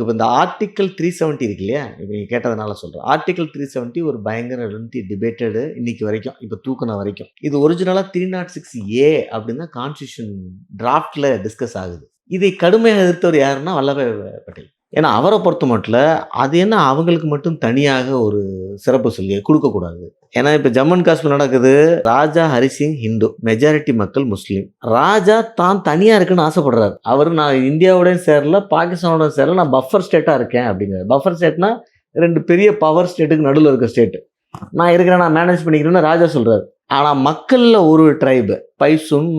இப்போ இந்த article three seventy இருக்கு இல்லையா இப்போ நீங்கள் கேட்டதுனால சொல்கிறேன் ஆர்டிக்கல் த்ரீ செவன்ட்டி ஒரு பயங்கர லென்த்தி டிபேட்டடு இன்னைக்கு வரைக்கும் இப்போ தூக்கின வரைக்கும். இது ஒரிஜினலாக த்ரீ நாட் சிக்ஸ் ஏ அப்படின்னு கான்ஸ்டியூஷன் டிராஃப்டில் டிஸ்கஸ் ஆகுது. இதை கடுமையாக எதிர்த்தவர் யாருன்னா வல்லபாய் பட்டேல். ஏன்னா அவரை பொறுத்த மட்டும் அது என்ன அவங்களுக்கு மட்டும் தனியாக ஒரு சிறப்பு சொல்லியை கொடுக்கக்கூடாது. ஏன்னா இப்போ ஜம்மு அண்ட் காஷ்மீர் நடக்குது ராஜா ஹரிசிங் ஹிந்து மெஜாரிட்டி மக்கள் முஸ்லீம். ராஜா தான் தனியாக இருக்குன்னு ஆசைப்படுறாரு. அவர் நான் இந்தியாவோடய சேரல பாகிஸ்தானோட சேரல நான் பஃபர் ஸ்டேட்டாக இருக்கேன் அப்படிங்கிறார். பஃபர் ஸ்டேட்னா ரெண்டு பெரிய பவர் ஸ்டேட்டுக்கு நடுவில் இருக்க ஸ்டேட்டு நான் இருக்கிறேன் நான் மேனேஜ் பண்ணிக்கிறேன்னு ராஜா சொல்கிறார் ஆனால் மக்களில் ஒரு ட்ரைபு பைசுன்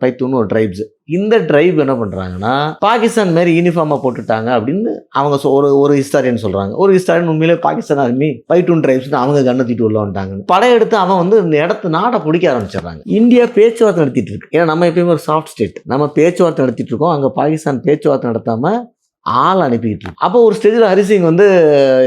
பைத்துன்னு ஒரு ட்ரைப்ஸ் இந்த ட்ரைப் என்ன பண்ணுறாங்கன்னா பாகிஸ்தான் மாரி யூனிஃபார்மாக போட்டுட்டாங்க அப்படின்னு அவங்க சொ- ஒரு ஒரு ஹிஸ்டாரியன் சொல்கிறாங்க ஒரு ஹிஸ்டாரியன் உண்மையிலே பாகிஸ்தான் ஆர்மி பைட்டூன் ட்ரைப்ஸ்னு அவங்க கண்ணை தூக்கிட்டு உள்ள வந்துட்டாங்க படையெடுத்து அவன் வந்து இந்த இடத்து நாடை பிடிக்க ஆரம்பிச்சிடுறாங்க. இந்தியா பேச்சுவார்த்தை நடத்திட்டு இருக்கு. ஏன்னா நம்ம எப்பயுமே ஒரு சாஃப்ட் ஸ்டேட் நம்ம பேச்சுவார்த்தை நடத்திட்டு இருக்கோம். அங்கே பாகிஸ்தான் பேச்சுவார்த்தை நடத்தாமல் ஆள் அனுப்பிக்கிட்டு இருக்கு. அப்போ ஒரு ஸ்டேஜில் ஹரிசிங் வந்து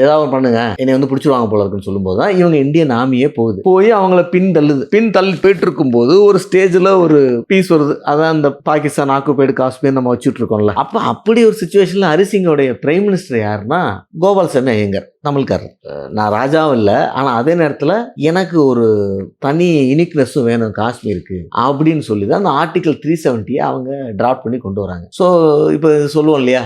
ஏதாவது பண்ணுங்க. என்னை வந்து பிடிச்சிருவாங்க போல இருக்குன்னு சொல்லும்போது தான் இவங்க இந்தியன் ஆர்மியே போகுது. போய் அவங்கள பின் தள்ளுது. பின் தள்ளி போயிட்டு இருக்கும்போது ஒரு ஸ்டேஜில் ஒரு பீஸ் வருது. அதான் அந்த பாகிஸ்தான் ஆக்குபைடு காஷ்மீர் நம்ம வச்சுட்டு இருக்கோம்ல. அப்போ அப்படி ஒரு சுச்சுவேஷனில் ஹரிசிங்கோடைய பிரைம் மினிஸ்டர் யாருன்னா கோபால்சாமி ஐயங்கர் தமிழ்காரர். நான் ராஜாவும் இல்லை. ஆனால் அதே நேரத்தில் எனக்கு ஒரு தனி யூனிக்னஸும் வேணும் காஷ்மீருக்கு அப்படின்னு சொல்லி தான் அந்த ஆர்டிகல் த்ரீ செவன்ட்டியை அவங்க ட்ராப் பண்ணி கொண்டு வராங்க. ஸோ இப்போ சொல்லுவோம் இல்லையா?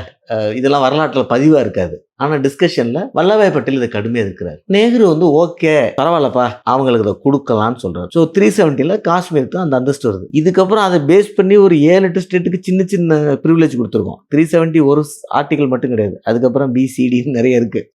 இதெல்லாம் வரலாற்றில் பதிவாக இருக்காது. ஆனால் டிஸ்கஷனில் வல்லபாய் பட்டேல் இதை கடுமையாக இருக்கிறார் நேரு வந்து ஓகே பரவாயில்லப்பா அவங்களுக்கு இதை கொடுக்கலாம்னு சொல்கிறார் ஸோ த்ரீ செவன்ட்டியில் காஷ்மீருக்கு அந்த அந்தஸ்து வருது. இதுக்கப்புறம் அதை பேஸ் பண்ணி ஒரு ஏழு எட்டு ஸ்டேட்டுக்கு சின்ன சின்ன ப்ரிவிலேஜ் கொடுத்துருக்கோம். த்ரீ செவன்ட்டி ஒரு ஆர்டிகல் மட்டும் கிடையாது. அதுக்கப்புறம் பிசிடின்னு நிறைய இருக்குது